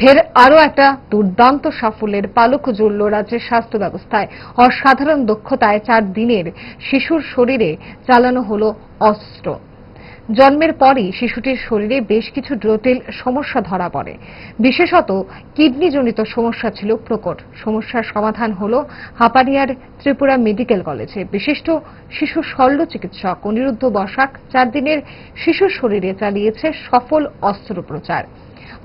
ফের আরও একটা দুর্দান্ত সাফল্যের পালক জ্বলল রাজ্যের স্বাস্থ্য ব্যবস্থায়। অসাধারণ দক্ষতায় চার দিনের শিশুর শরীরে চালানো হল অস্ত্র। জন্মের পরই শিশুটির শরীরে বেশ কিছু জটিল সমস্যা ধরা পড়ে। বিশেষত কিডনিজনিত সমস্যা ছিল প্রকট। সমস্যার সমাধান হল হাপানিয়ার ত্রিপুরা মেডিকেল কলেজে। বিশিষ্ট শিশু শল্য চিকিৎসক অনিরুদ্ধ বসাক চার দিনের শিশুর শরীরে চালিয়েছে সফল অস্ত্রোপচার।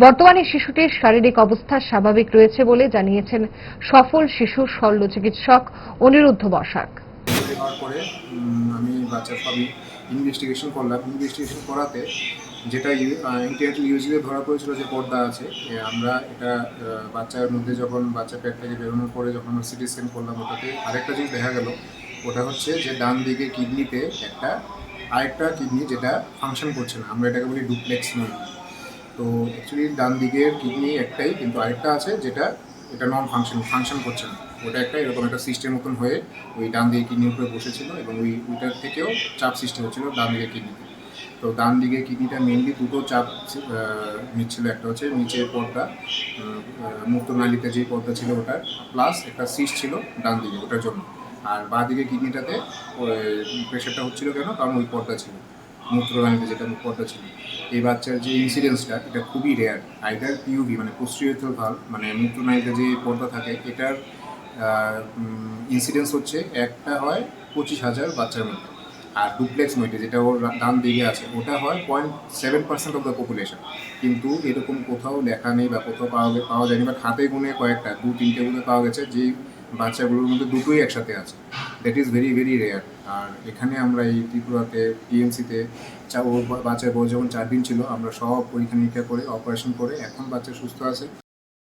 বর্তমানে শিশুটির শারীরিক অবস্থা স্বাভাবিক রয়েছে বলে জানিয়েছেন সফল শিশু শল্য চিকিৎসক অনিরুদ্ধ বসাক। উম, আমি বাচ্চার সবই ইনভেস্টিগেশন করলাম। ইনভেস্টিগেশন করাতে যেটা ইন্টারনেটলি ইউজুয়ালি ধরা পড়েছিল যে পর্দা আছে আমরা এটা বাচ্চার মধ্যে যখন বাচ্চা পেট থেকে বেরোনোর পরে যখন আমরা সিটি স্ক্যান করলাম ওটাতে আরেকটা জিনিস দেখা গেল। ওটা হচ্ছে যে ডান দিকে কিডনিতে একটা আরেকটা কিডনি যেটা ফাংশন করছে না। আমরা এটাকে বলি ডুপ্লেক্স নই তো অ্যাকচুয়ালি ডান দিকের কিডনি একটাই, কিন্তু আরেকটা আছে যেটা, এটা নন ফাংশন ফাংশন করছে না। ওটা একটা এরকম একটা সিস্টেম মতন হয়ে ওই ডান দিকে কিডনির উপরে বসেছিল এবং ওই, ওইটার থেকেও চাপ সৃষ্টি হচ্ছিল ডান দিকের কিডনিতে তো। ডান দিকের কিডনিটা মেনলি দুটো চাপ নিচ্ছিল, একটা হচ্ছে নিচের পর্দা মুক্তনালীতে যে পর্দা ছিল ওটার প্লাস একটা সিস্ট ছিল ডান দিকে ওটার জন্য। আর বাঁ দিকের কিডনিটাতে প্রেশারটা হচ্ছিল কেন? কারণ ওই পর্দা ছিল। মূত্রনালীতে যেটা পর্দা ছিল। এই বাচ্চার যে ইনসিডেন্সটা এটা খুবই রেয়ার আইদার পিউবি মানে পোস্টিরিয়র ভালো মানে মূত্রনালীতে যে পর্দা থাকে, এটার ইনসিডেন্স হচ্ছে একটা হয় পঁচিশ হাজার বাচ্চার মধ্যে। আর ডুপ্লেক্স নইটে যেটা ওর ডান দিকে আছে, ওটা হয় point seven percent of the population কিন্তু এরকম কোথাও লেখা নেই বা কোথাও পাওয়া পাওয়া যায়নি বা হাতে গুনে কয়েকটা, দু, তিনটে গুলো পাওয়া গেছে যে বাচ্চাগুলোর মধ্যে দুটোই একসাথে আছে। That is very very rare আর এখানে আমরা এই ত্রিপুরাতে, টিএমসিতে চা ও বাচ্চার বয়স যখন চার দিন ছিল, আমরা সব পরীক্ষা নিরীক্ষা করে অপারেশন করে, এখন বাচ্চা সুস্থ আছে।